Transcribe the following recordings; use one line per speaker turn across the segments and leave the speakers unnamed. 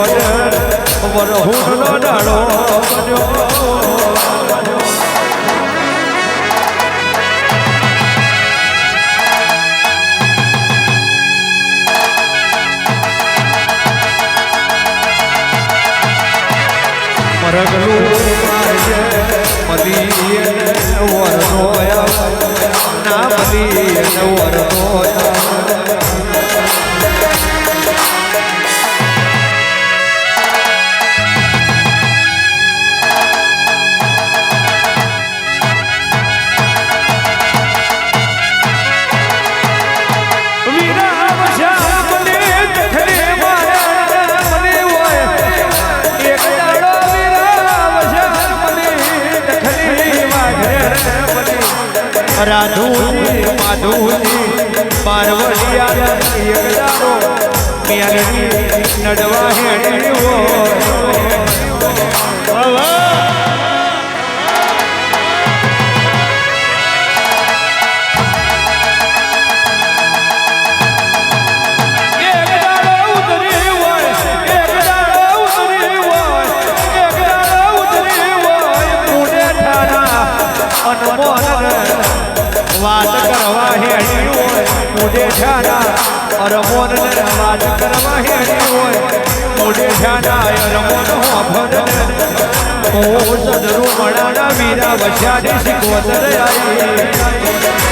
શિકોર વરહુનો ડાળો બન્યો મરગલું મારજે મદીએ વરનોયા ના મદીએ વરનોયા ઠાણા અનમોલ વાત કરવા હેડી હોય. પુણે અરમોન વાત કરવા હેડી હોય. પુણે ઠાણા અરમોન હોભર ઓ સદરુ મણાના વીરા વસ્યાની શીખવતર આવી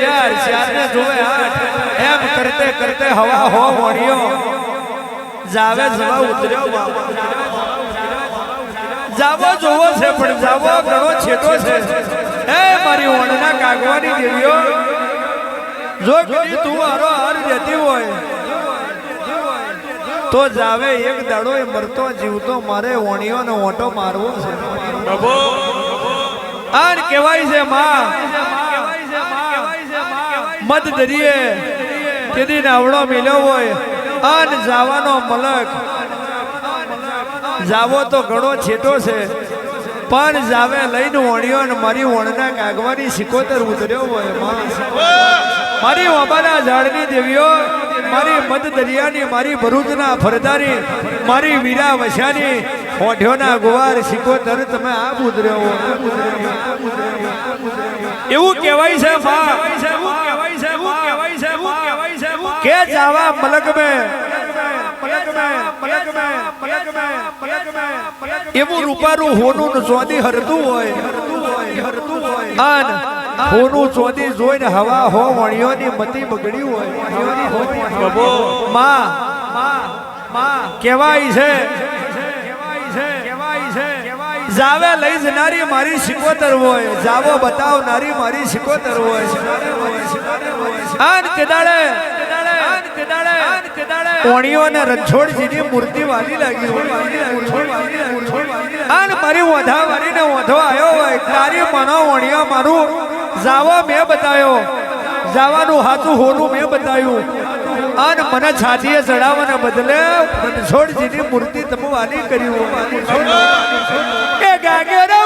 ચાર ચાર ને જોવે આઠ એમ કરતે કરતે હવા હો વણ્યો જાવે જવા ઉતર્યો. જાવો જોવો છે પણ જાવો ઘણો છેટો છે. એ મારી ઓણના કાગવાની દેવીઓ જો કદી તું હારો હાર જતી હોય તો જાવે એક દાડો એ મરતો જીવતો મારે વણીઓનો ઓટો મારવો છે. આન કહેવાય છે માં મત દરિયે કેદી નાવડો મિલ્યો હોય આન જાવાનો મલક. જાવો તો ઘણો છેટો છે, પણ જાવે લઈને વણ્યો ને મારી વણના કાગવાની સિકોતર ઉતર્યો હોય મારી ઓબાના ઝાડની દેવીઓ, મારી મધ દરિયાની, મારી ભરૂચના ફરદારી મારી વીરા વશાની હોઠ્યોના ગુવાર, સિકોતર તમે આ ઉતર્યો. એવું કહેવાય છે કે જાવા મલક મે એવું રૂપારું હોનું ચોદી હરતું હોય. આન હોનું ચોદી જોઈને હવા હો વણિયોની મતી બગડી હોય. માં કેવાય છે. જાવે લઈ જનારી મારી સિકોતર હોય. જાવો બતાવનારી મારી સિકોતર હોય. મૂર્તિ વાલી લાગી હોય. આન મારી ઓઢા વાળીને ઓઢો આવ્યો હોય. તારી મનો ઓણિયો મારું. જાવો મેં બતાવ્યો. જાવાનું હાથું હોનું મેં બતાવ્યું. અને મને છાતીએ ચડાવવાને બદલે રણછોડજીની મૂર્તિ તમે વાલી કર્યું એ ગાગેરા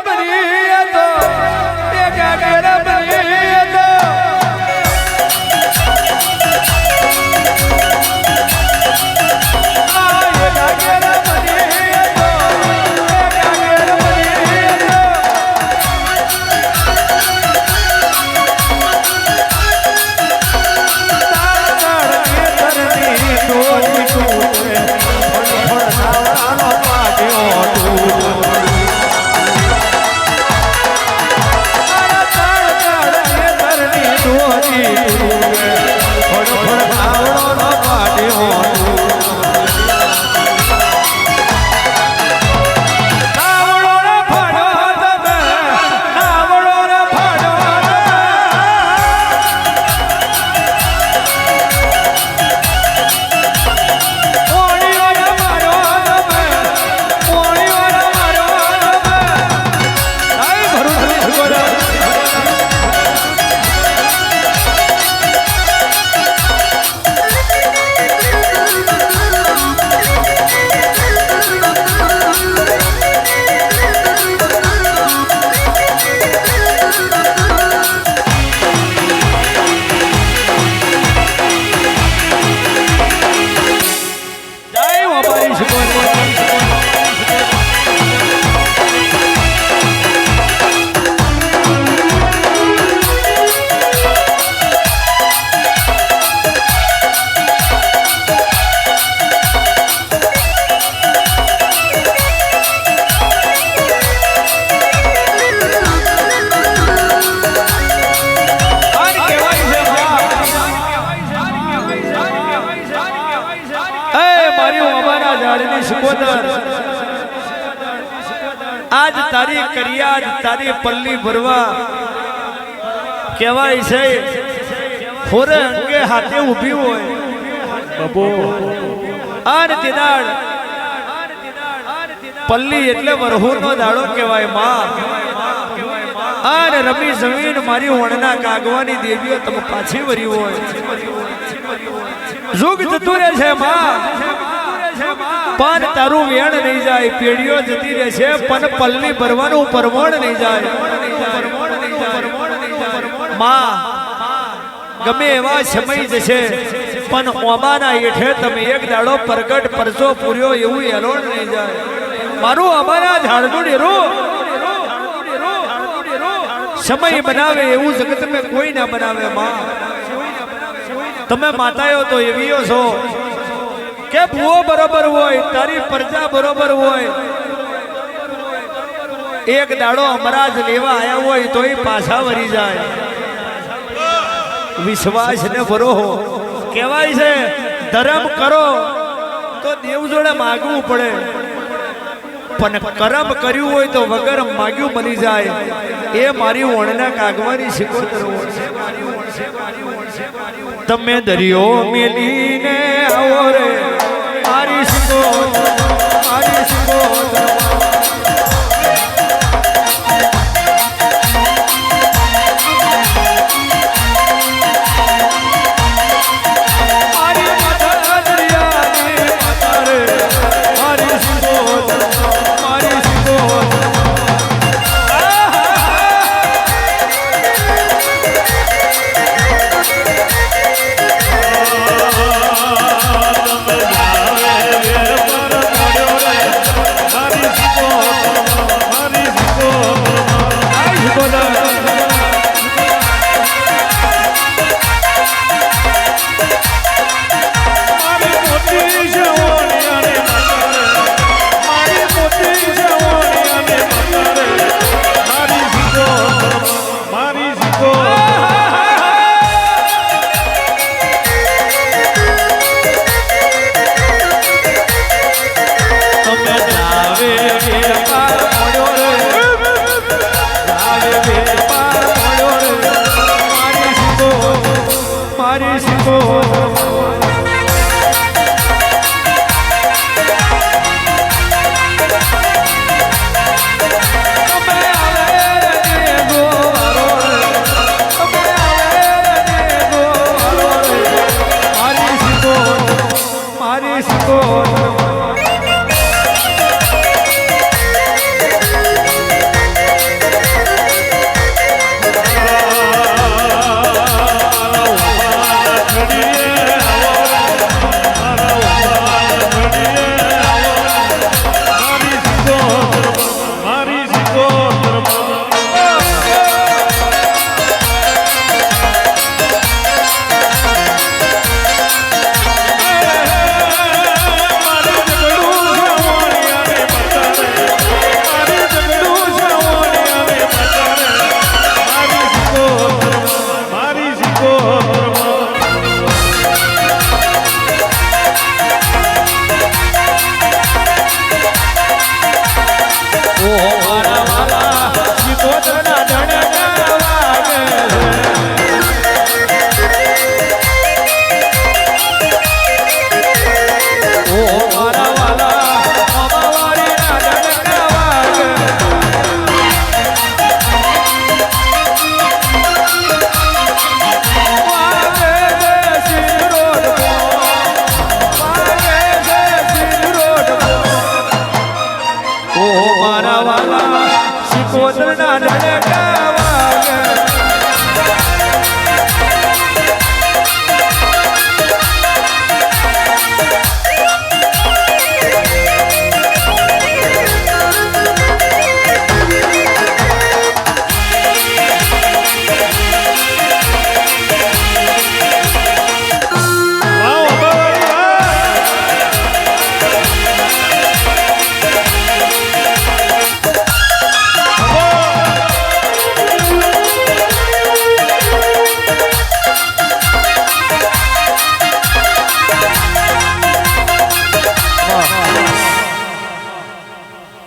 તારી પલ્લી ભરવા કહેવાય છે. ખોરે અંગે હાથે ઊભી હોય. આન તેદાડ પલ્લી એટલે વરહુનો દાડો કહેવાય, માં. આર રમી જમીન મારી વણના કાગવાની દેવીઓ તમે પાછી વરી હોય. જુગ જતું રહે છે, માં. પણ તારું વેણ નહીં જાય, પેઢીઓ જતી રહેશે પણ પલ્લી ભરવાનું પરવણ નહીં જાય. માં, ગમે એવા સમય જશે, પણ ઓમાના હેઠે તમે એક દાડો પ્રગટ પરચો પૂર્યો એવું એરોણ નહીં જાય. મારું અમારા ઝાડનું ડેરું. સમય બનાવે એવું જગત મેં કોઈ ના બનાવે, માં. તમે માતાઓ તો એવીઓ છો. કે ભૂવો બરોબર હોય, તારી પ્રજા બરોબર હોય. એક દાડો અમરાજ લેવા આવ્યા હોય તો એ પાછા વરી જાય. વિશ્વાસ ને ભરો. કહેવાય છે, ધર્મ કરો તો દેવ જોડે માગવું પડે. પણ કરમ કર્યું હોય તો વગર માગ્યું બની જાય. એ મારી ઓણના કાગવાની શીખોતર તમે દરિયો મેલીને આવો રે. મારી મારી જીતો મારી જીતો